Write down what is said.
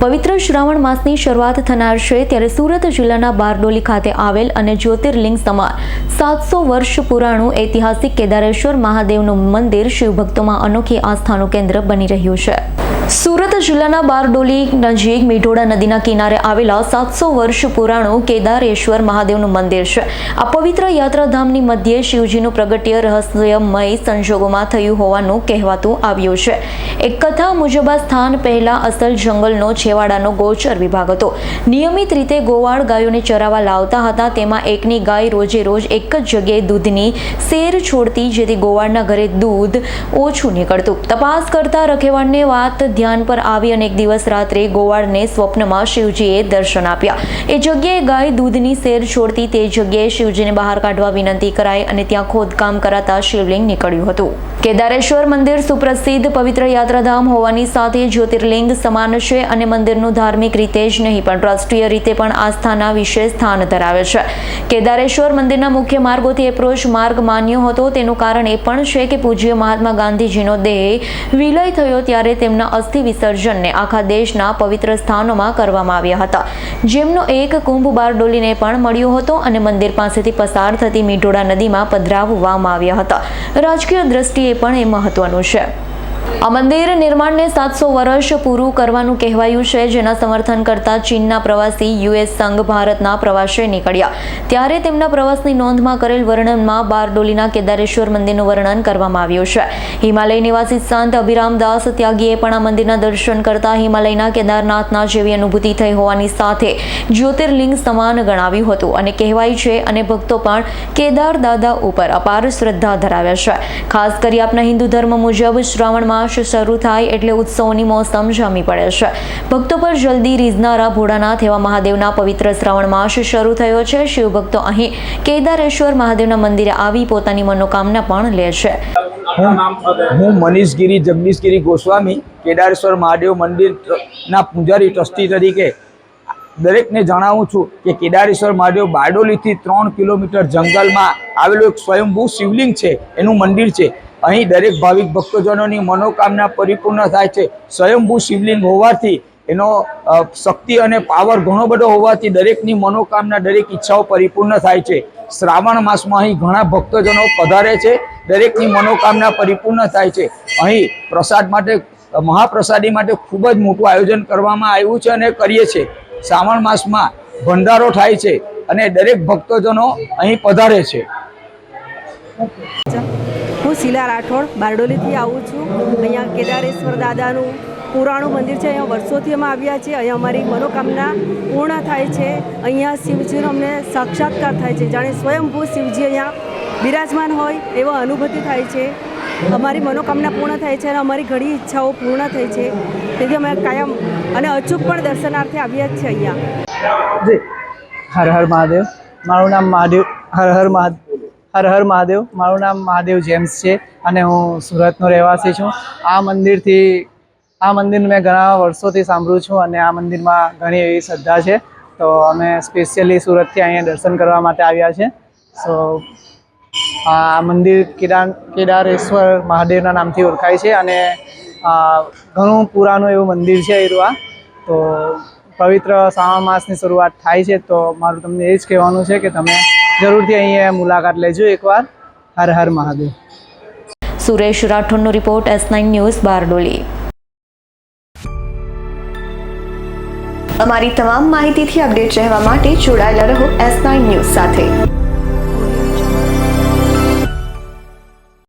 પવિત્ર શ્રાવણ માસની શરૂઆત થનાર છે ત્યારે સુરત જિલ્લાના બારડોલી ખાતે આવેલ અને જ્યોતિર્લિંગ સમાન સાતસો વર્ષ પુરાણું ઐતિહાસિક કેદારેશ્વર મહાદેવનું મંદિર શિવભક્તોમાં અનોખી આસ્થાનું કેન્દ્ર બની રહ્યું છે. સુરત જિલ્લાના બારડોલી નજીક મીઠોડા નદીના કિનારે આવેલા સાતસો વર્ષ પુરાણું કેદારેશ્વર મહાદેવનું મંદિર છે. આ પવિત્ર યાત્રાધામની મધ્યે શિવજીનું પ્રગટ્ય રહસ્યમય સંજોગોમાં થયું હોવાનું કહેવાતું આવ્યું છે. એક કથા મુજબ આ સ્થાન પહેલા અસલ જંગલનો છેવાડાનો ગોચર વિભાગ હતો. નિયમિત રીતે ગોવાળ ગાયોને ચરાવવા લાવતા હતા, તેમાં એકની ગાય રોજે રોજ એક જ જગ્યાએ દૂધની શેર છોડતી જેથી ગોવાળના ઘરે દૂધ ઓછું નીકળતું. તપાસ કરતા રખેવાળને વાત ધ્યાન પર આવી અને એક દિવસ રાત્રે ગોવાળને સ્વપ્નમાં શિવજીએ દર્શન આપ્યા. એ જગ્યાએ ગાય દૂધની શેર છોડતી તે જગ્યાએ શિવજીને બહાર કાઢવા વિનંતી કરાઈ અને ત્યાં ખોદકામ કરાતા શિવલિંગ નીકળ્યું હતું. કેદારેશ્વર મંદિર સુપ્રસિદ્ધ પવિત્ર યાત્રાધામ હોવાની સાથે જ્યોતિર્લિંગ સમાન છે અને મંદિરનું ધાર્મિક રીતે જ નહીં, પણ રાષ્ટ્રીય રીતે પણ આસ્થાના વિશેષ સ્થાન ધરાવે છે. કેદારેશ્વર મંદિરના મુખ્ય માર્ગોથી એપ્રોચ માર્ગ માન્યો હતો. તેનું કારણ એ પણ છે કે પૂજ્ય મહાત્મા ગાંધીજીનો દેહ વિલય થયો ત્યારે તેમના અસ્થિ વિસર્જનને આખા દેશના પવિત્ર સ્થાનોમાં કરવામાં આવ્યા હતા. જેમનો એક કુંભ બારડોલીને પણ મળ્યો હતો અને મંદિર પાસેથી પસાર થતી મીઢોડા નદીમાં પધરાવવામાં આવ્યા હતા. રાજકીય દ્રષ્ટિએ પણ એ મહત્વનું છે. આ મંદિર નિર્માણને સાતસો વર્ષ પૂરું કરવાનું કહેવાયું છે, જેના સમર્થન કરતા ચીનના પ્રવાસી યુએસ સંઘ ભારતના પ્રવાસે નીકળ્યા. ત્યારે તેમના પ્રવાસની નોંધમાં કરેલ વર્ણનમાં બારડોલીના કેદારેશ્વર મંદિરનું વર્ણન કરવામાં આવ્યું છે. હિમાલય નિવાસી સંત અભિરામ દાસ ત્યાગીએ પણ આ મંદિરના દર્શન કરતા હિમાલયના કેદારનાથના જેવી અનુભૂતિ થઈ હોવાની સાથે જ્યોતિર્લિંગ સમાન ગણાવ્યું હતું અને કહેવાય છે અને ભક્તો પણ કેદાર દાદા ઉપર અપાર શ્રદ્ધા ધરાવે છે. ખાસ કરી આપના હિન્દુ ધર્મ મુજબ શ્રાવણ માસ શરૂ થાય એટલે ઉત્સવની મોસમ જામી પડે છે. ભક્તો પર જલ્દી રીઝનારા ભોળાનાથ એવા મહાદેવના પવિત્ર શ્રાવણ માસ શરૂ થયો છે. શિવભક્તો અહીં કેદારેશ્વર મહાદેવના મંદિરે આવી પોતાની મનોકામના પણ લે છે. હું મનીષગીરી જગદીશગીરી ગોસ્વામી, કેદારેશ્વર મહાદેવ મંદિરના પૂજારી ટ્રસ્ટી તરીકે દરેકને જણાવું છું કે કેદારેશ્વર મહાદેવ બારડોલીથી ત્રણ કિલોમીટર જંગલમાં આવેલું એક સ્વયંભૂ શિવલિંગ છે. એનું મંદિર છે. અહીં દરેક ભાવિક ભક્તજનોની મનોકામના પરિપૂર્ણ થાય છે. સ્વયંભૂ શિવલિંગ હોવાથી એનો શક્તિ અને પાવર ઘણો બધો હોવાથી દરેકની મનોકામના, દરેક ઈચ્છાઓ પરિપૂર્ણ થાય છે. શ્રાવણ માસમાં અહીં ઘણા ભક્તજનો પધારે છે. દરેકની મનોકામના પરિપૂર્ણ થાય છે. અહીં પ્રસાદ માટે, મહાપ્રસાદી માટે ખૂબ જ મોટું આયોજન કરવામાં આવ્યું છે અને કરીએ છીએ. શ્રાવણ માસમાં ભંડારો થાય છે અને દરેક ભક્તજનો અહીં પધારે છે. શીલા રાઠોડ, બારડોલીથી આવું છું. અહીંયા કેદારેશ્વર દાદાનું પુરાણું મંદિર છે. અહીંયા વર્ષોથી અમે આવ્યા છીએ. અહીંયા અમારી મનોકામના પૂર્ણ થાય છે. અહીંયા શિવજીનો અમને સાક્ષાત્કાર થાય છે. જાણે સ્વયંભૂ શિવજી અહીંયા બિરાજમાન હોય એવો અનુભૂતિ થાય છે. અમારી મનોકામના પૂર્ણ થાય છે અને અમારી ઘણી ઈચ્છાઓ પૂર્ણ થઈ છે. તેથી અમે કાયમ અને અચૂક પણ દર્શનાર્થે આવ્યા જ છે અહીંયા. જી. હર હર મહાદેવ. મારું નામ મહાદેવ. હર હર મહા હર હર મહાદેવ. મારું નામ મહાદેવ જેમ્સ છે અને હું સુરતનો રહેવાસી છું. આ મંદિરથી, આ મંદિર મેં ઘણા વર્ષોથી સાંભળું છું અને આ મંદિરમાં ઘણી એવી શ્રદ્ધા છે. તો અમે સ્પેશિયલી સુરતથી અહીંયા દર્શન કરવા માટે આવ્યા છે. સો આ મંદિર કેદાર કેદારેશ્વર મહાદેવના નામથી ઓળખાય છે અને ઘણું પુરાણું એવું મંદિર છે એરવા તો પવિત્ર શ્રાવણ માસની શરૂઆત થાય છે તો મારું તમને એ જ કહેવાનું છે કે તમે જરૂરથી અહીંયા મુલાકાત લેજો એકવાર. Har Har Mahadev. Suresh રાઠોડનો report S nine news Bardoli. અમારી તમામ માહિતીથી અપડેટ રહેવા માટે જોડાયેલા રહો એસ નાઇન ન્યૂઝ સાથે.